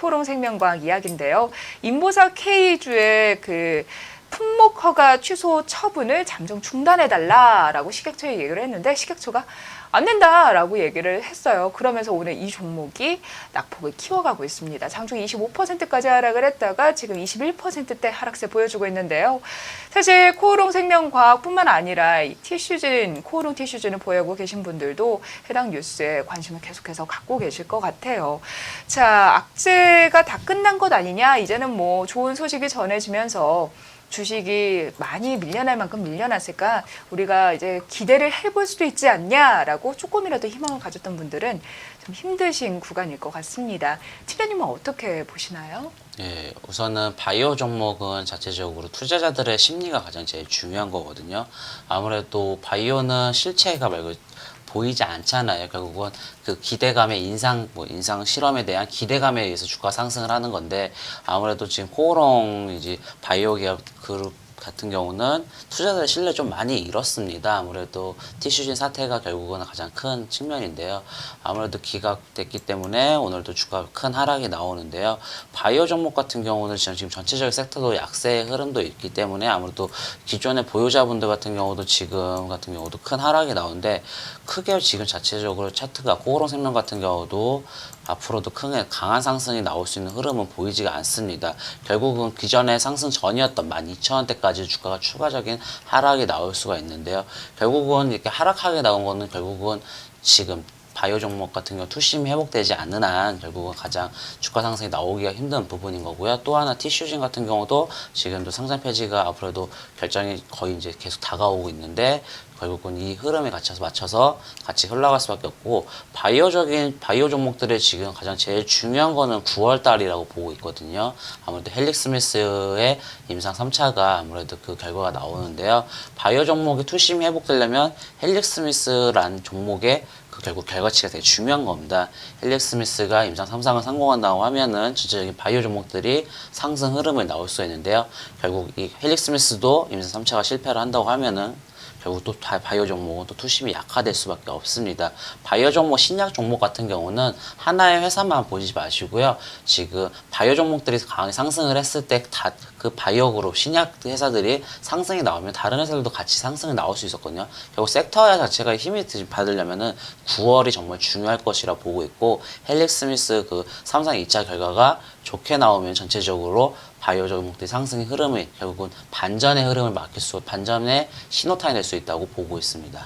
코롱 생명과학 이야기인데요. 인보사 K주의 그 품목 허가 취소 처분을 잠정 중단해 달라라고 식약처에 얘기를 했는데 식약처가 안 된다라고 얘기를 했어요. 그러면서 오늘 이 종목이 낙폭을 키워가고 있습니다. 장중 25%까지 하락을 했다가 지금 21%대 하락세 보여주고 있는데요. 사실 코오롱 생명과학뿐만 아니라 이 티슈진, 코오롱 티슈진을 보유하고 계신 분들도 해당 뉴스에 관심을 계속해서 갖고 계실 것 같아요. 자, 악재가 다 끝난 것 아니냐? 이제는 뭐 좋은 소식이 전해지면서 주식이 많이 밀려날 만큼 밀려났을까 우리가 이제 기대를 해볼 수도 있지 않냐라고 조금이라도 희망을 가졌던 분들은 좀 힘드신 구간일 것 같습니다. 팀장님은 어떻게 보시나요? 예, 우선은 바이오 종목은 자체적으로 투자자들의 심리가 가장 제일 중요한 거거든요. 아무래도 바이오는 실체가 말고 보이지 않잖아요. 결국은 그 기대감의 인상, 뭐 인상 실험에 대한 기대감에 의해서 주가 상승을 하는 건데 아무래도 지금 코오롱 이제 바이오 기업 그룹 같은 경우는 투자자의 신뢰 좀 많이 잃었습니다. 아무래도 티슈진 사태가 결국은 가장 큰 측면인데요. 아무래도 기각됐기 때문에 오늘도 주가 큰 하락이 나오는데요. 바이오 종목 같은 경우는 지금 전체적인 섹터도 약세의 흐름도 있기 때문에 아무래도 기존의 보유자분들 같은 경우도 지금 같은 경우도 큰 하락이 나오는데 크게 지금 자체적으로 차트가 고호롱 생명 같은 경우도 앞으로도 큰 강한 상승이 나올 수 있는 흐름은 보이지가 않습니다. 결국은 기존의 상승 전이었던 12,000원대까지 주가가 추가적인 하락이 나올 수가 있는데요. 결국은 이렇게 하락하게 나온 거는 결국은 지금 바이오 종목 같은 경우 투심이 회복되지 않는 한 결국은 가장 주가 상승이 나오기가 힘든 부분인 거고요. 또 하나 티슈진 같은 경우도 지금도 상장 폐지가 앞으로도 결정이 거의 이제 계속 다가오고 있는데 결국은 이 흐름에 갇혀서 맞춰서 같이 흘러갈 수밖에 없고 바이오적인 바이오 종목들의 지금 가장 제일 중요한 거는 9월 달이라고 보고 있거든요. 아무래도 헬릭 스미스의 임상 3차가 아무래도 그 결과가 나오는데요. 바이오 종목이 투심이 회복되려면 헬릭 스미스란 종목의 그 결국 결과치가 되게 중요한 겁니다. 헬릭 스미스가 임상 3상을 성공한다고 하면은 전체적인 바이오 종목들이 상승 흐름을 나올 수 있는데요. 결국 이 헬릭 스미스도 임상 3차가 실패를 한다고 하면은 결국 또 다- 바이오 종목은 또 투심이 약화될 수밖에 없습니다. 바이오 종목, 신약 종목 같은 경우는 하나의 회사만 보지 마시고요. 지금 바이오 종목들이 강하게 상승을 했을 때 다 그 바이오 그룹, 신약 회사들이 상승이 나오면 다른 회사들도 같이 상승이 나올 수 있었거든요. 결국 섹터 자체가 힘이 드- 받으려면은 9월이 정말 중요할 것이라 보고 있고 헬릭 스미스 그 3상 2차 결과가 좋게 나오면 전체적으로 바이오 종목들이 상승의 흐름이 결국은 반전의 흐름을 막힐 수, 반전의 신호탄이 될 수 있다고 보고 있습니다.